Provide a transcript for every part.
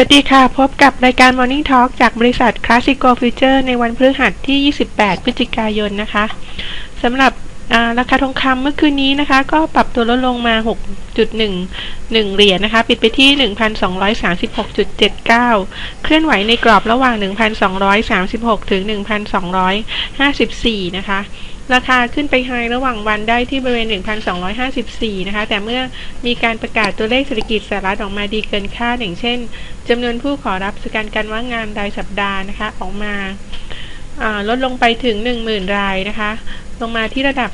สวัสดีค่ะ พบกับรายการ Morning Talk จากบริษัท Classico Future ในวันพฤหัสที่ 28 พฤศจิกายนนะคะสำหรับาราคาทองคำเมื่อคืนนี้นะคะ ก็ปรับตัวลดลงมา 6.11 เหรียญนะคะ ปิดไปที่ 1,236.79 เคลื่อนไหวในกรอบระหว่าง 1,236 ถึง 1,254 นะคะ ราคาขึ้นไปไฮระหว่างวันได้ที่บริเวณ 1,254 นะคะ แต่เมื่อมีการประกาศตัวเลขเศรษฐกิจสหรัฐออกมาดีเกินคาดอย่างเช่นจำนวนผู้ขอรับสการการว่างงานรายสัปดาห์นะคะ ออกมาลดลงไปถึง 10,000 รายนะคะ ลงมาที่ระดับ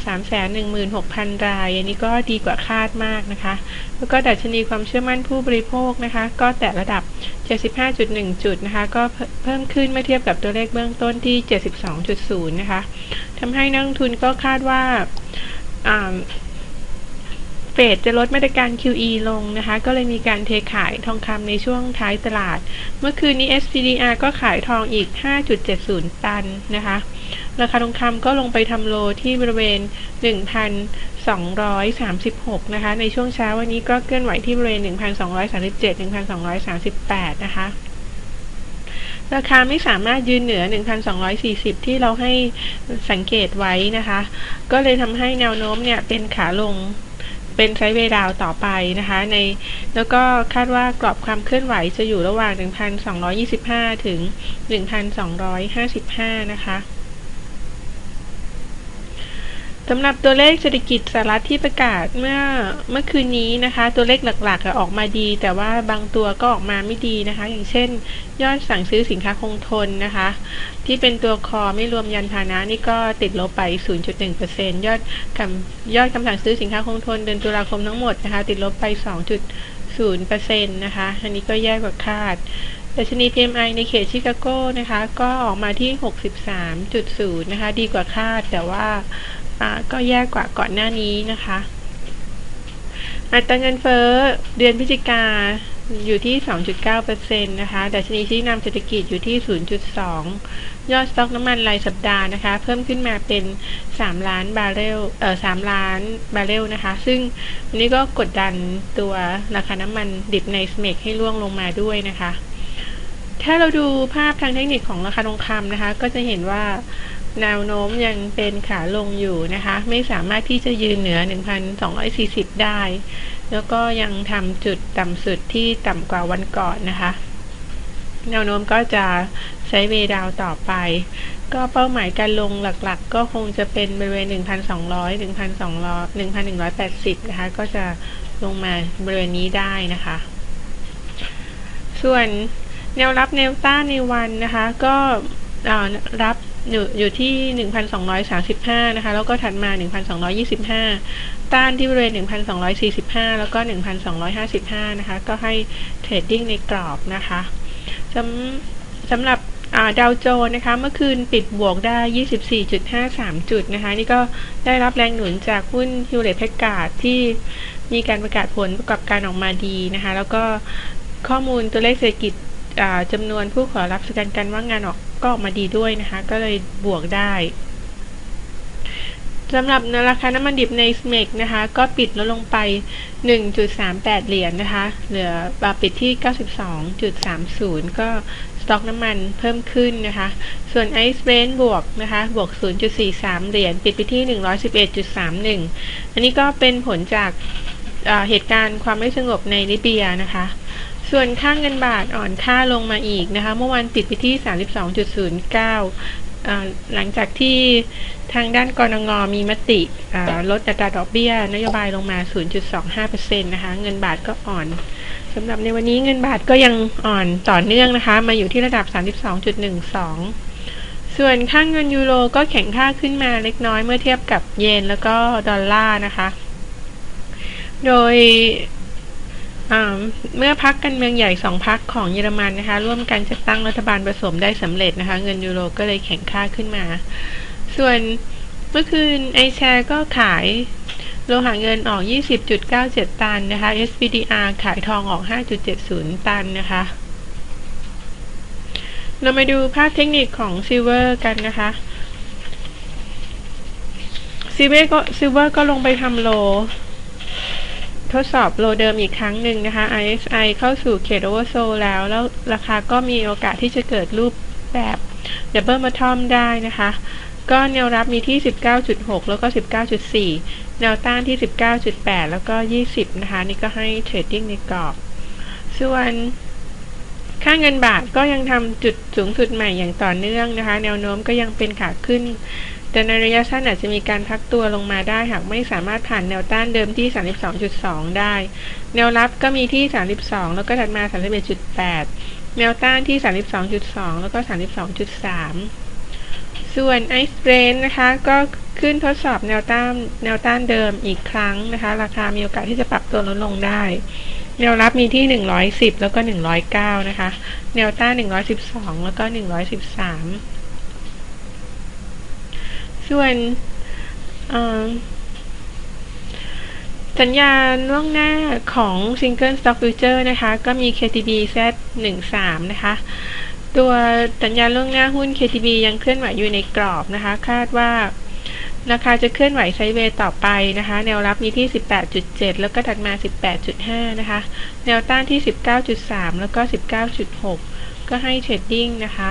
316,000 ราย อันนี้ก็ดีกว่าคาดมากนะคะ แล้วก็ดัชนีความเชื่อมั่นผู้บริโภคนะคะ ก็แตะระดับ 75.1 จุดนะคะ ก็เพิ่มขึ้นเมื่อเทียบกับตัวเลขเบื้องต้นที่ 72.0 นะคะทำให้นักทุนก็คาดว่า เฟดจะลดมาตรการ QE ลงนะคะ ก็เลยมีการเทขายทองคำในช่วงท้ายตลาด เมื่อคืนนี้ SPDR ก็ขายทองอีก 5.70 ตันนะคะ ราคาทองคำก็ลงไปทำโลที่บริเวณ 1,236 นะคะ ในช่วงเช้าวันนี้ก็เคลื่อนไหวที่บริเวณ 1,237 1,238 นะคะราคาไม่สามารถยืนเหนือ 1,240 ที่เราให้สังเกตไว้นะคะ ก็เลยทำให้แนวโน้มเนี่ยเป็นขาลง เป็นไซด์เวย์ดาวต่อไปนะคะในแล้วก็คาดว่ากรอบความเคลื่อนไหวจะอยู่ระหว่าง 1,225 ถึง 1,255 นะคะ สำหรับตัวเลขเศรษฐกิจสหรัฐที่ประกาศเมื่อเมื่อคืนนี้นะคะ ตัวเลขหลักๆออกมาดี แต่ว่าบางตัวก็ออกมาไม่ดีนะคะ อย่างเช่น ยอดสั่งซื้อสินค้าคงทนนะคะ ที่เป็นตัวคอไม่รวมยันพานะนี่ก็ติดลบไป 0.1%ยอดคำยอดคำสั่งซื้อสินค้าคงทนเดือนตุลาคมทั้งหมดนะคะ ติดลบไป 2.0%นะคะ อันนี้ก็แย่กว่าคาดดัชนี PMI ในเขตชิคาโกนะคะ ก็ออกมาที่ 63.0 นะคะ ดีกว่าคาดแต่ว่า ก็แย่กว่าก่อนหน้านี้นะคะ อัตราเงินเฟ้อเดือนพฤศจิกาอยู่ที่ 2.9%นะคะดัชนีชี้นำเศรษฐกิจอยู่ที่ 0.2 ยอดสต็อกน้ำมันรายสัปดาห์นะคะ เพิ่มขึ้นมาเป็น 3 ล้านบาร์เรล เอ่อ 3 ล้านบาร์เรลนะคะ ซึ่งอันนี้ก็กดดันตัวราคาน้ำมันดิบในสเมกให้ร่วงลงมาด้วยนะคะ ถ้าเราดูภาพทางเทคนิคของราคาทองคำนะคะ ก็จะเห็นว่า แนวโน้มยังเป็นขาลงอยู่นะคะ ไม่สามารถที่จะยืนเหนือ 1,240 ได้ แล้วก็ยังทำจุดต่ำสุดที่ต่ำกว่าวันก่อนนะคะ แนวโน้มก็จะใช้เวดาวต่อไป ก็เป้าหมายการลงหลักๆ ก็คงจะเป็นบริเวณ 1,200 1,200 1,180 นะคะ ก็จะลงมาบริเวณนี้ได้นะคะ ส่วนแนวรับแนวต้านในวันนะคะ ก็รับ อยู่อยู่ที่ 1,235 นะคะ แล้วก็ถัดมา 1,225 ต้านที่บริเวณ 1,245 แล้วก็ 1,255 นะคะ ก็ให้เทรดดิ้งในกรอบนะคะสำสำหรับดาวโจนนะคะ เมื่อคืนปิดบวกได้ 24.53 จุดนะคะ นี่ก็ได้รับแรงหนุนจากหุ้นฮิวเลตแพคการ์ดที่มีการประกาศผลประกอบการออกมาดีนะคะ แล้วก็ข้อมูลตัวเลขเศรษฐกิจจำนวนผู้ขอรับสกันการว่างงานออก ก็ออกมาดีด้วยนะคะ ก็เลยบวกได้สำหรับราคาน้ำมันดิบในสเมกนะคะ ก็ปิดลดลงไป 1.38 เหรียญนนะคะ เหลือปิดที่ 92.30 ก็สต็อกน้ำมันเพิ่มขึ้นนะคะ ส่วนไอซ์เบรนบวกนะคะ บวก 0.43 เหรียญ ปิดไปที่ 111.31 อันนี้ก็เป็นผลจากเหตุการณ์ความไม่สงบในลิเบียนะคะ ส่วนค่างเงินบาทอ่อนค่าลงมาอีกนะคะ เมื่อวานปิดไปที่ 32.09 หลังจากที่ทางด้านกรงงมีมติลดอัตราดอกเบี้ย นโยบายลงมา 0.25%นะคะ เงินบาทก็อ่อนสำหรับในวันนี้เงินบาทก็ยังอ่อนต่อเนื่องนะคะ มาอยู่ที่ระดับ 32.12 ส่วนค่างเงินยูโรก็แข็งค่าขึ้นมาเล็กน้อยเมื่อเทียบกับเยนแล้วก็ดอลลาร์นะคะ โดย เมื่อพักการเมืองใหญ่สองพักของเยอรมันนะคะ ร่วมกันจัดตั้งรัฐบาลผสมได้สำเร็จนะคะ เงินยูโรก็เลยแข็งค่าขึ้นมา ส่วนเมื่อคืนไอแชร์ก็ขายโลหะเงินออก 20.97 ตันนะคะ SPDR ขายทองออก 5.70 ตันนะคะ เรามาดูภาพเทคนิคของซิลเวอร์กันนะคะซิลเวอร์ก็ซิลเวอร์ก็ลงไปทำโล ทดสอบโลเดิมอีกครั้งหนึ่งนะคะ RSI เข้าสู่เขต oversold แล้ว แล้วราคาก็มีโอกาสที่จะเกิดรูปแบบ double bottom ได้นะคะ ก็แนวรับมีที่ 19.6 แล้วก็ 19.4 แนวต้านที่ 19.8 แล้วก็ 20 นะคะ นี่ก็ให้เทรดดิ้งในกรอบ ส่วนค่าเงินบาทก็ยังทำจุดสูงสุดใหม่อย่างต่อเนื่องนะคะ แนวโน้มก็ยังเป็นขาขึ้น แต่ในระยะสั้นอาจจะมีการพักตัวลงมาได้หากไม่สามารถผ่านแนวต้านเดิมที่ 32.2 ได้ แนวรับก็มีที่ 32 แล้วก็ถัดมา 31.8 แนวต้านที่ 32.2 แล้วก็ 32.3 ส่วนไอซ์เบรนนะคะก็ขึ้นทดสอบแนวต้านแนวต้านเดิมอีกครั้งนะคะ ราคามีโอกาสที่จะปรับตัวลดลงได้ แนวรับมีที่ 110 แล้วก็ 109 นะคะ แนวต้าน 112 แล้วก็ 113 ส่วนสัญญาณล่วงหน้าของ Single Stock Future นะคะ ก็มี KTB Z13 นะคะ ตัวสัญญาณล่วงหน้าหุ้น KTB ยังเคลื่อนไหวอยู่ในกรอบนะคะ คาดว่าราคาจะเคลื่อนไหวไซด์เวย์ต่อไปนะคะ แนวรับมีที่ 18.7 แล้วก็ถัดมา 18.5 นะคะ แนวต้านที่ 19.3 แล้วก็ 19.6 ก็ให้เทรดดิ้งนะคะ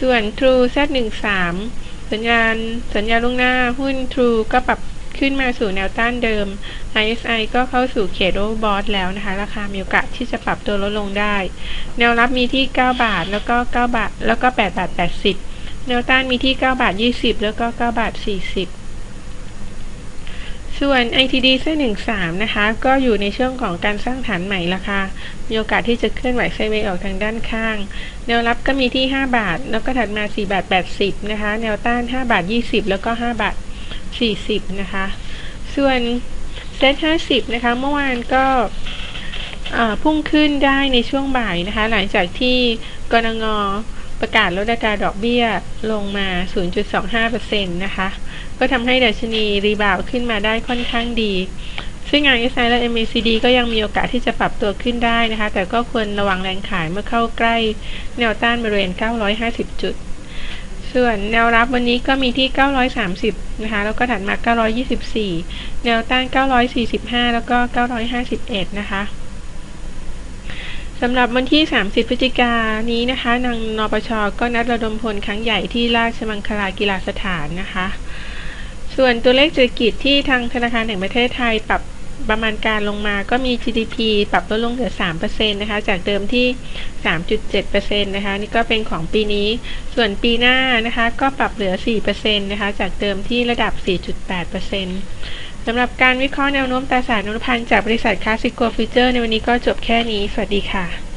ส่วน True Z13 สัญญาณสัญญาล่วงหน้าหุ้น True ก็ปรับขึ้นมาสู่แนวต้านเดิม ISI ก็เข้าสู่เขตโอเวอร์บอทแล้วนะคะ ราคามีโอกาสที่จะปรับตัวลดลงได้ แนวรับมีที่ 9 บาท แล้วก็ 9 บาท แล้วก็ 8 บาท 80 แนวต้านมีที่ 9 บาท 20 แล้วก็ 9 บาท 40 ส่วน ITD เส้น13 นะคะ ก็อยู่ในช่วงของการสร้างฐานใหม่ราคา มีโอกาสที่จะเคลื่อนไหวไซเวย์ออกทางด้านข้าง แนวรับก็มีที่ 5 บาท แล้วก็ถัดมา 4 บาท 80 นะคะ แนวต้าน 5 บาท 20 แล้วก็ 5 บาท 40 นะคะ ส่วนเซ็ต50 นะคะ เมื่อวานก็พุ่งขึ้นได้ในช่วงบ่ายนะคะ หลังจากที่กรงงประกาศลดอัตราดอกเบี้ยลงมา 0.25%นะคะ ก็ทำให้ดัชนีรีบาวขึ้นมาได้ค่อนข้างดี ซึ่ง RSI และ MACD ก็ยังมีโอกาสที่จะปรับตัวขึ้นได้นะคะ แต่ก็ควรระวังแรงขายเมื่อเข้าใกล้แนวต้านบริเวณ 950 จุด ส่วนแนวรับวันนี้ก็มีที่ 930 นะคะ แล้วก็ถัดมา 924 แนวต้าน 945 แล้วก็ 951 นะคะสำหรับวันที่ 30 พฤศจิกายนนี้นะคะ นางนปช ก็นัดระดมพลครั้งใหญ่ที่ราชมังคลากีฬาสถานนะคะ ส่วนตัวเลขเศรษฐกิจที่ทางธนาคารแห่งประเทศไทยปรับประมาณการลงมาก็มี GDP ปรับลดลงเหลือ 3%นะคะ จากเดิมที่ 3.7%นะคะ นี่ก็เป็นของปีนี้ ส่วนปีหน้านะคะ ก็ปรับเหลือ 4%นะคะ จากเดิมที่ระดับ 4.8%สำหรับการวิเคราะห์แนวโน้มตราสารอนุพันธ์จากบริษัทคลาสสิโกฟิวเจอร์ในวันนี้ก็จบแค่นี้ สวัสดีค่ะ